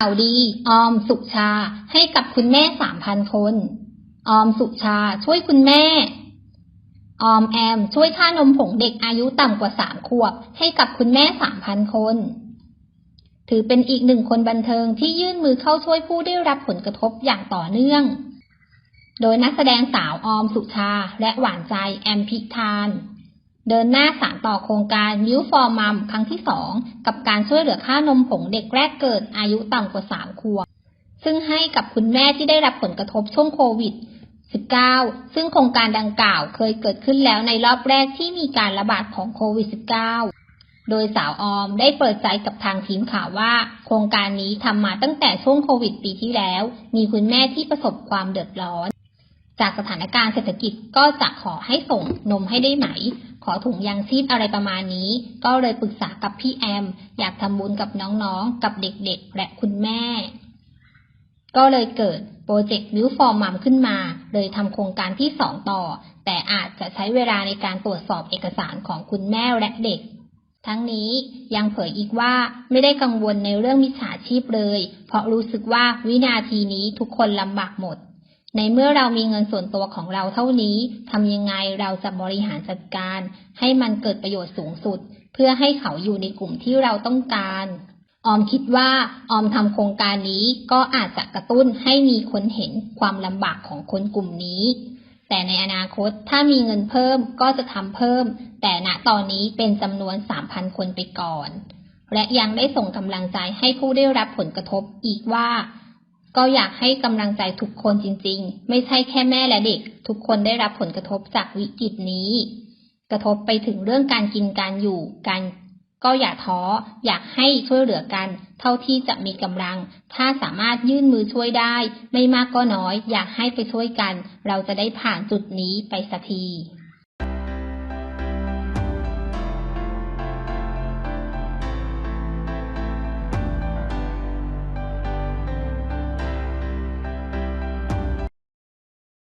ข่าวดี ออมสุชาให้กับคุณแม่สามพันคน ออมสุชาช่วยคุณแม่ ออมแอม ช่วยค่านมผงเด็กอายุต่ำกว่าสามขวบ ให้กับคุณแม่สามพันคน ถือเป็นอีกหนึ่งคนบันเทิงที่ยื่นมือเข้าช่วยผู้ได้รับผลกระทบอย่างต่อเนื่อง โดยนักแสดงสาวออมสุชาและหวานใจแอมพิธาน เดินหน้าสานต่อโครงการมิวฟอร์มัมครั้งที่สองกับการช่วยเหลือค่านมผงเด็กแรกเกิดอายุต่ำกว่าสามขวบ ซึ่งให้กับคุณแม่ที่ได้รับผลกระทบช่วงโควิด 19 ซึ่งโครงการดังกล่าวเคยเกิดขึ้นแล้วในรอบแรกที่มีการระบาดของโควิด -19 โดยสาวออมได้เปิดใจกับทางทีมข่าวว่า โครงการนี้ทำมาตั้งแต่ช่วงโควิดปีที่แล้ว มีคุณแม่ที่ประสบความเดือดร้อน จากสถานการณ์เศรษฐกิจก็จะขอให้ส่งนมให้ได้ไหม ขอถุงยางชีพอะไรประมาณนี้ ก็เลยปรึกษากับพี่แอม อยากทำบุญกับน้องๆ กับเด็กๆ และคุณแม่ ก็เลยเกิดโปรเจกต์มิวฟอร์มัมขึ้นมา เลยทำโครงการที่สองต่อ แต่อาจจะใช้เวลาในการตรวจสอบเอกสารของคุณแม่และเด็กทั้งนี้ยังเผยอีกว่าไม่ได้กังวลในเรื่องมิจฉาชีพเลย เพราะรู้สึกว่าวินาทีนี้ทุกคนลำบากหมด ในเมื่อเรามีเงินส่วนตัวของเราเท่านี้ทำยังไงเราจะบริหารจัดการ ให้มันเกิดประโยชน์สูงสุด เพื่อให้เขาอยู่ในกลุ่มที่เราต้องการ ออมคิดว่าออมทำโครงการนี้ก็อาจจะกระตุ้นให้มีคนเห็นความลำบากของคนกลุ่มนี้ แต่ในอนาคตถ้ามีเงินเพิ่มก็จะทำเพิ่ม แต่ณตอนนี้เป็นจำนวน 3,000 คนไปก่อน และยังได้ส่งกำลังใจให้ผู้ได้รับผลกระทบอีกว่า ก็อยากให้กำลังใจทุกคนจริงๆ ไม่ใช่แค่แม่และเด็ก ทุกคนได้รับผลกระทบจากวิกฤตนี้ กระทบไปถึงเรื่องการกินการอยู่การก็อย่าท้อ อยากให้ช่วยเหลือกัน เท่าที่จะมีกำลัง ถ้าสามารถยื่นมือช่วยได้ ไม่มากก็น้อย อยากให้ไปช่วยกัน เราจะได้ผ่านจุดนี้ไปสักที